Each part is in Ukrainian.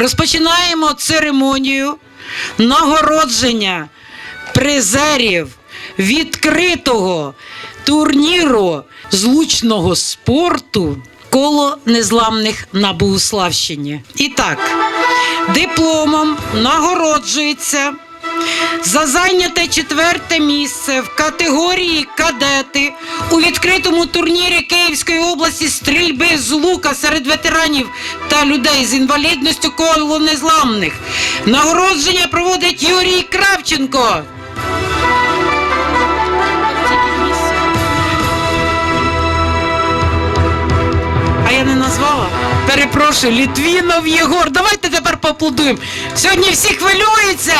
Розпочинаємо церемонію нагородження призерів відкритого турніру злучного спорту коло незламних на Богуславщині. І так, дипломом нагороджується за зайняте четверте місце в категорії кадети у відкритому турнірі Київської області стрільби з лука серед ветеранів та людей з інвалідністю коло незламних. Нагородження проводить Юрій Кравченко. А я не назвала? Перепрошую, Літвінов Єгор. Давайте тепер поаплодуємо. Сьогодні всі хвилюються.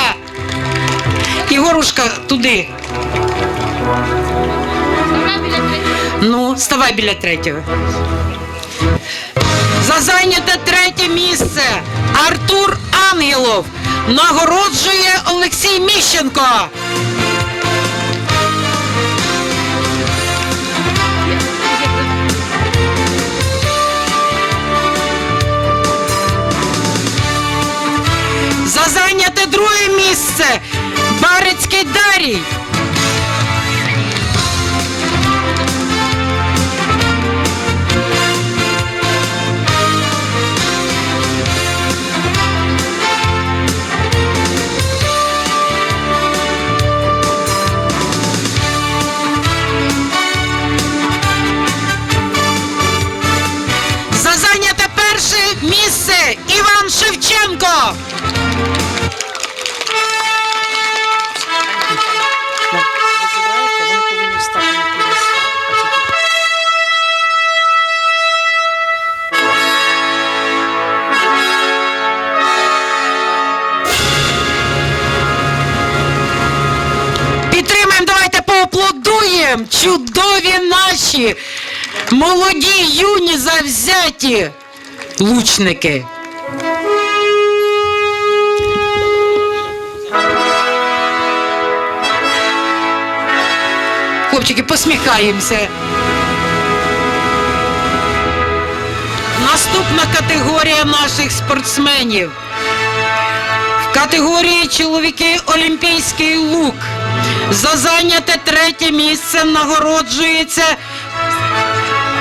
Єгорушка, туди. Ну, ставай біля третього. За зайняте третє місце Артур Ангелов нагороджує Олексій Міщенко. За зайняте друге місце Барицький Дарій. За зайняте перше місце Іван Шевченко. Поаплодуємо. Чудові наші молоді, юні, завзяті лучники. Хлопчики, посміхаємося. Наступна категорія наших спортсменів. В категорії чоловіки Олімпійський лук. За зайняте третє місце нагороджується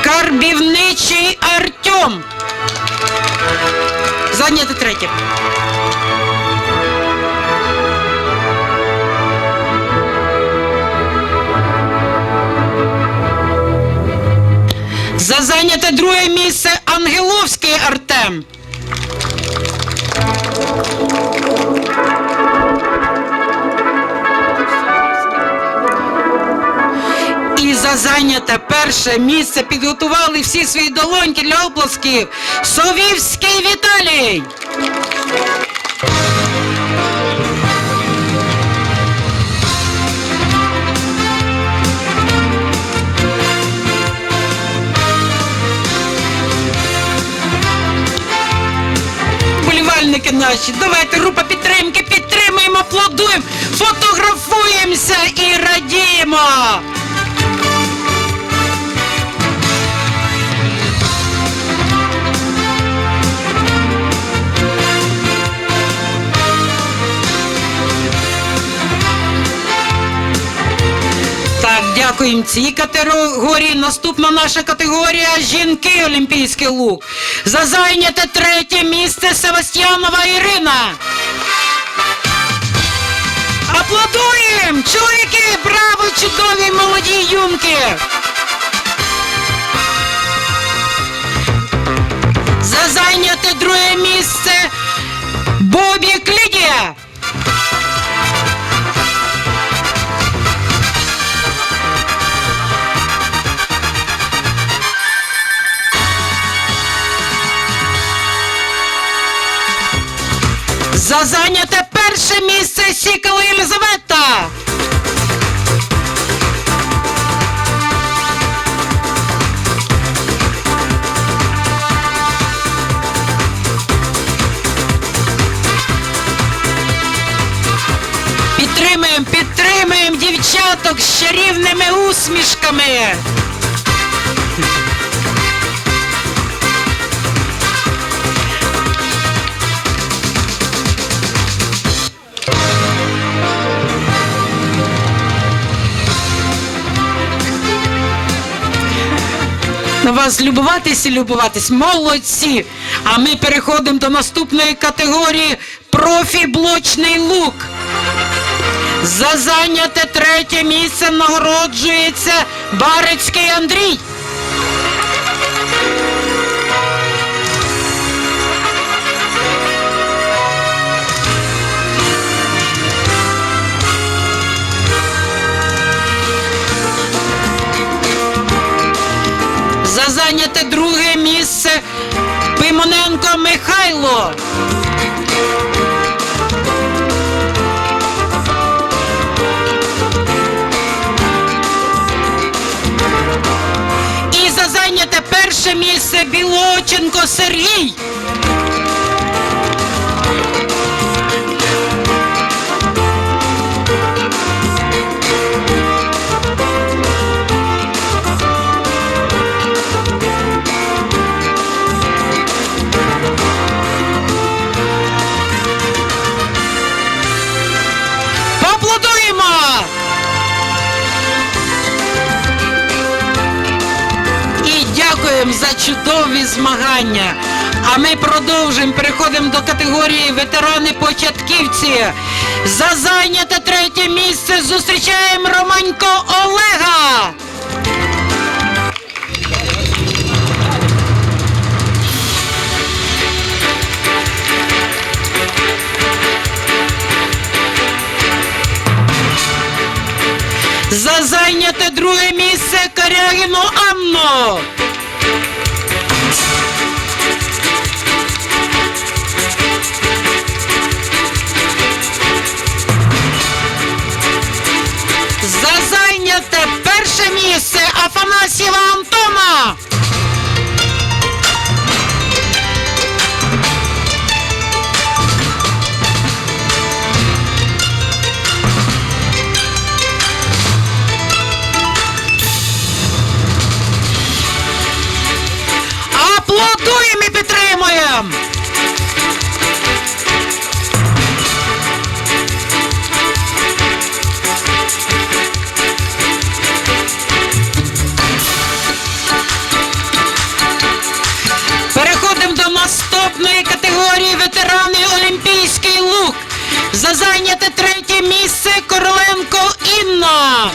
Карбівничий Артем. Зайняте третє. За зайняте друге місце Ангеловський Артем. Зайняте перше місце підготували всі свої долоньки для оплесків. Совівський Віталій. Болівальники наші, давайте група підтримки, підтримуємо, аплодуємо, фотографуємося і радіємо. Дякуємо цій категорії. Наступна наша категорія жінки Олімпійський лук. За зайняте третє місце Севастьянова Ірина. Аплодуємо! Чоловіки, браво, чудові молоді юнки! За зайняте друге місце Бобік Лідія. За зайняте перше місце Сікала Єлизавета. Підтримуємо, підтримуємо дівчаток з чарівними усмішками. На вас любуватись і любуватись. Молодці! А ми переходимо до наступної категорії профі-блочний лук. За зайняте третє місце нагороджується Барицький Андрій. Зайняте друге місце Пимоненко Михайло. І за зайняте перше місце Білоченко Сергій. Дякуємо за чудові змагання. А ми продовжуємо, переходимо до категорії ветерани початківці. За зайняте третє місце зустрічаємо Романько Олега. За зайняте друге місце Карягіну Анну. За зайняте третє місце Короленко Інна.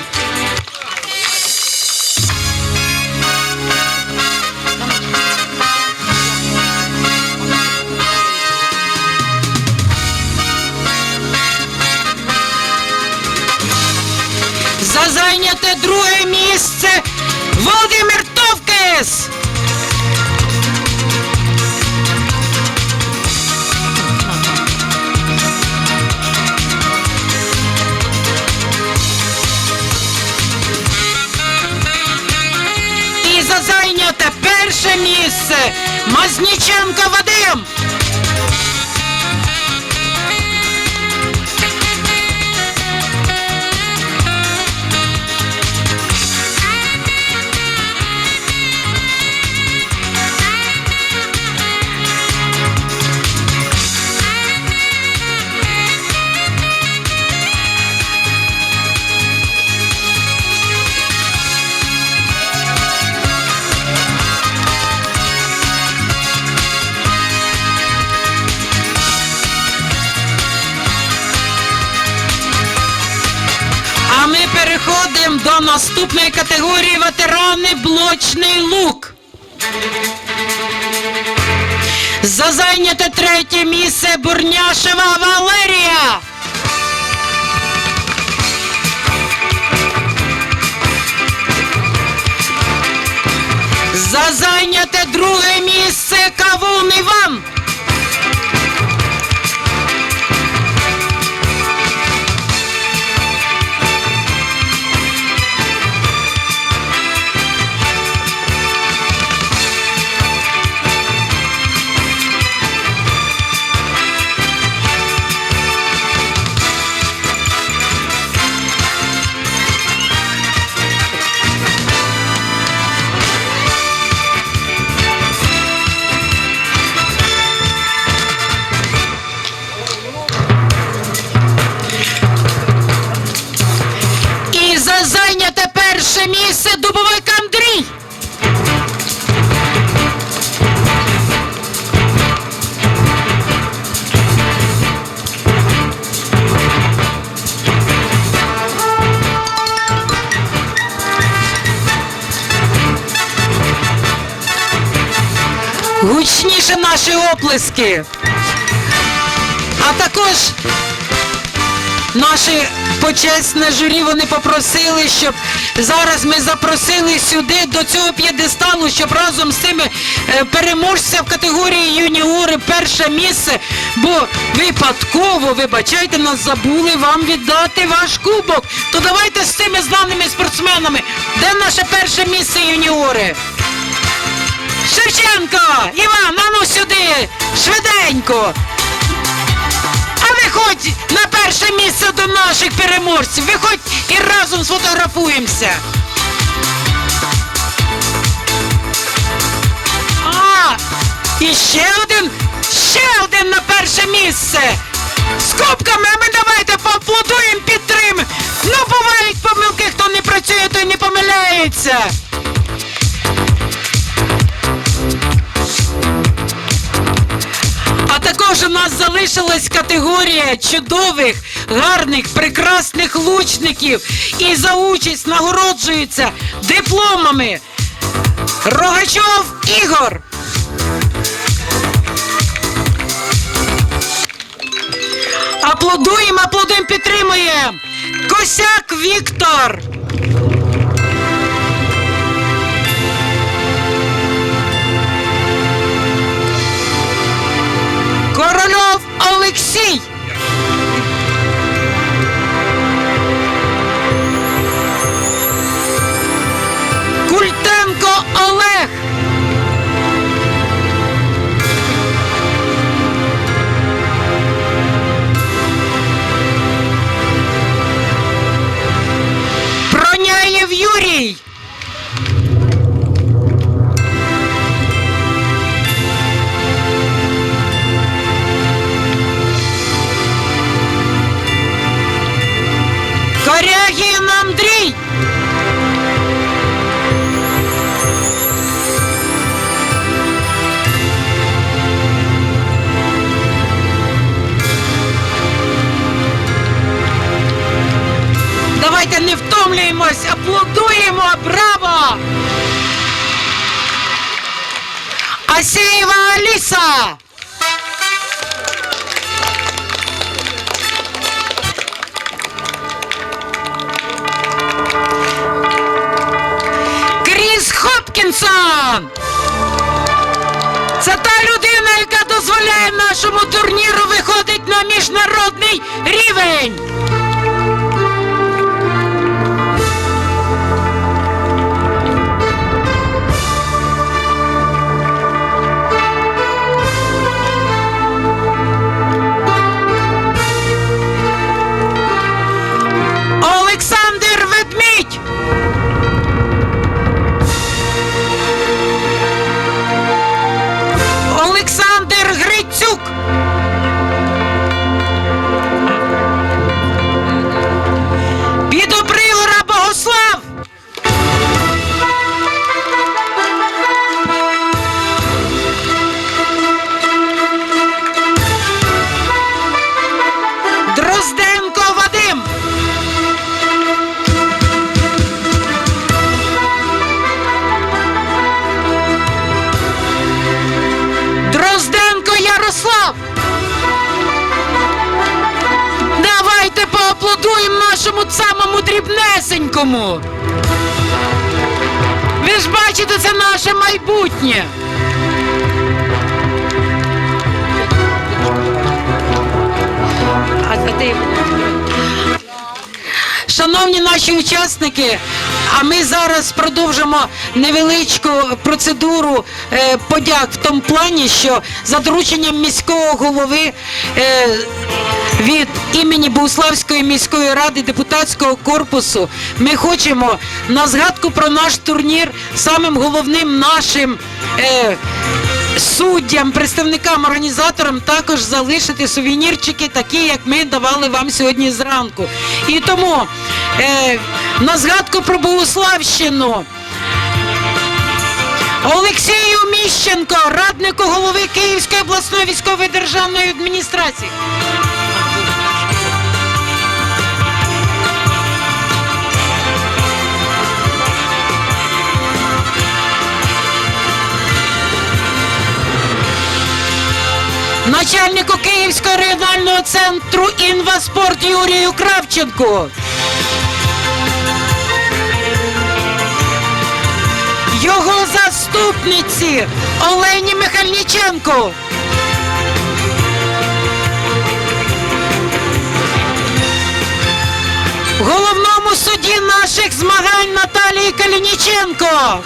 Місце Мазніченко Вадим. Наступної категорії ветерани блочний лук. За зайняте третє місце Бурняшева Валерія. За зайняте друге місце Кавун Іван. Наші оплески. А також наше почесне журі вони попросили, щоб зараз ми запросили сюди до цього п'єдесталу, щоб разом з тими е, переможця в категорії юніори перше місце, бо випадково, вибачайте, нас забули вам віддати ваш кубок. То давайте з цими знаними спортсменами. Де наше перше місце юніори? Шевченко! Іван, а ну сюди! Швиденько! А виходь на перше місце до наших переможців. Виходь і разом сфотографуємося. А, і ще один, ще один на перше місце. З кубками, а ми давайте поаплодуємо, підтримуємо. Ну, бувають помилки, хто не працює, той не помиляється. А у нас залишилась категорія чудових, гарних, прекрасних лучників. І за участь нагороджуються дипломами Рогачов Ігор. Аплодуємо, аплодуємо, підтримуємо. Косяк Віктор. Alexei втомлюємось, аплодуємо, браво! Асєєва Аліса! Кріс Хопкінсон! Це та людина, яка дозволяє нашому турніру виходити на міжнародний рівень. Дрібнесенькому. Ви ж бачите, це наше майбутнє. Шановні наші учасники, а ми зараз продовжимо невеличку процедуру е, подяк в тому плані, що за дорученням міського голови е, від імені Богуславської міської ради депутатського корпусу ми хочемо на згадку про наш турнір самим головним нашим. Е, Суддям, представникам, організаторам також залишити сувенірчики, такі, як ми давали вам сьогодні зранку. І тому е, на згадку про Богуславщину Олексію Міщенко, раднику голови Київської обласної військової державної адміністрації. Начальнику Київського регіонального центру інваспорт Юрію Кравченку. Його заступниці Олені Михальниченко. Головному суді наших змагань Наталії Калініченко.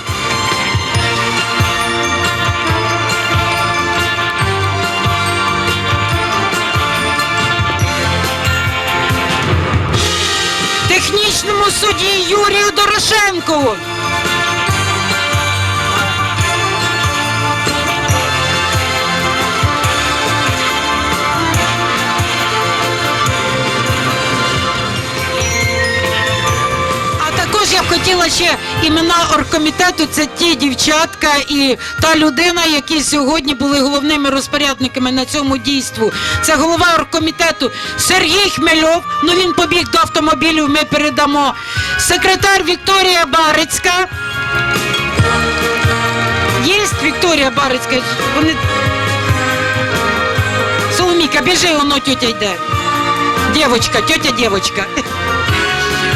Технічному судді Юрію Дорошенку. А також я б хотіла ще імена оргкомітету. Це ті дівчатка і та людина, які сьогодні були головними розпорядниками на цьому дійству. Це голова оргкомітету Сергій Хмельов. Ну він побіг до автомобілів. Ми передамо. Секретар Вікторія Барицька. Є Вікторія Барицька. Вони. Соломіка, біжи, воно тетя йде. Дівочка, тетя дівочка.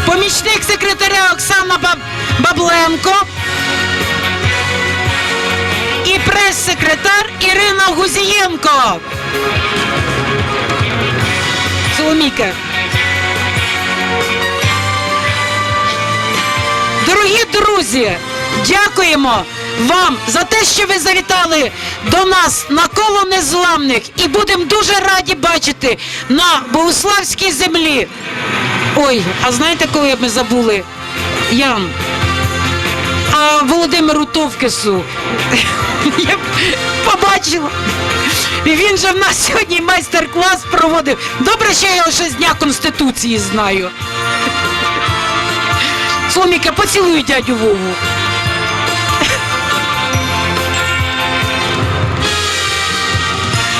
Помічник секретаря Оксана Баб... Бабленко і прес-секретар Ірина Гузієнко. Соломіка. Дорогі друзі, дякуємо вам за те, що ви завітали до нас на коло незламних і будемо дуже раді бачити на Богуславській землі. Ой, а знаєте, коли ми забули? Ян. Володимиру Товкесу. Я побачила. І він же в нас сьогодні майстер-клас проводив. Добре, що я його ще з Дня Конституції знаю. Сломіка, поцілуй дядю Вову.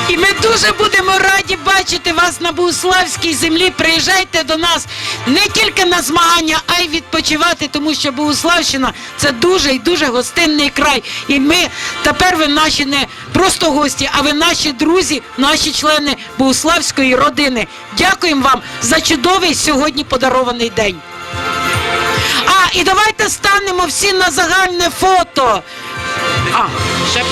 І ми дуже будемо раді бачити вас на Богуславській землі. Приїжджайте до нас не тільки на змагання, а й відпочивати, тому що Богуславщина це дуже і дуже гостинний край. І ми тепер ви наші не просто гості, а ви наші друзі, наші члени Богуславської родини. Дякуємо вам за чудовий сьогодні подарований день. А, і давайте станемо всі на загальне фото. А, ще.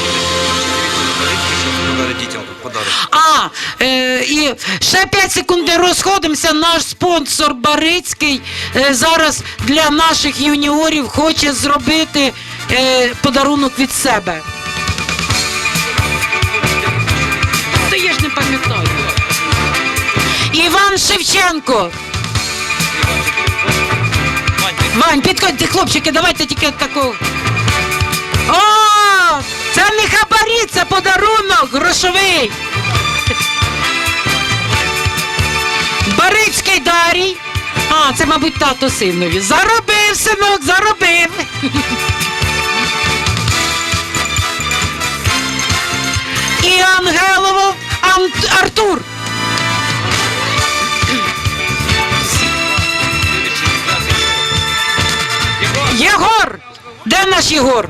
А, е, і ще 5 секунд розходимося. Наш спонсор Барицький е, зараз для наших юніорів хоче зробити е, подарунок від себе. Та я ж не пам'ятаю. Іван Шевченко. Вань, підходьте, хлопчики, давайте тільки таку. О! Це не хабарі, це подарунок грошовий. Барицький Дарій. А, це, мабуть, тато синові. Заробив, синок, заробив. І Ангелово Ан- Артур. Єгор! Де наш Єгор?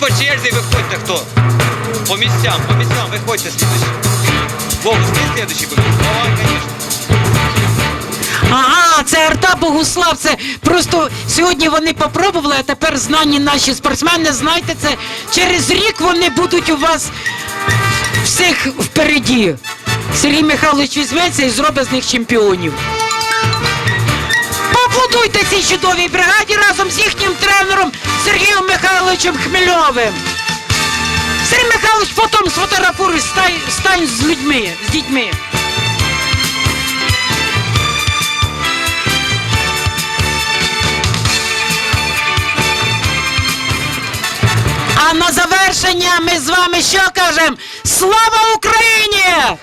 По черзі виходьте хто. По місцям, по місцям, виходьте слідуючі. Вовус, ти слідуючий виходь. Давай, звісно. Ага, це Арта Богуслав. Це просто сьогодні вони попробували, а тепер знані наші спортсмени. Знаєте, це через рік вони будуть у вас всіх впереді. Сергій Михайлович візьметься і зробить з них чемпіонів. Поаплодуйте цій чудовій бригаді разом з їхнім тренером Сергієм Михайловичем Хмельовим. Сергій Михайлович, потім сфотографуй, стань, стань з людьми, з дітьми. А на завершення ми з вами що кажемо? Слава Україні!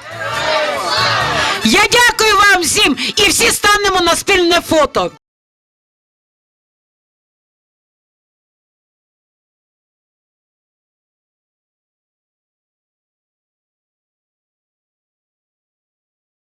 Я дякую вам всім і всі станемо на спільне фото.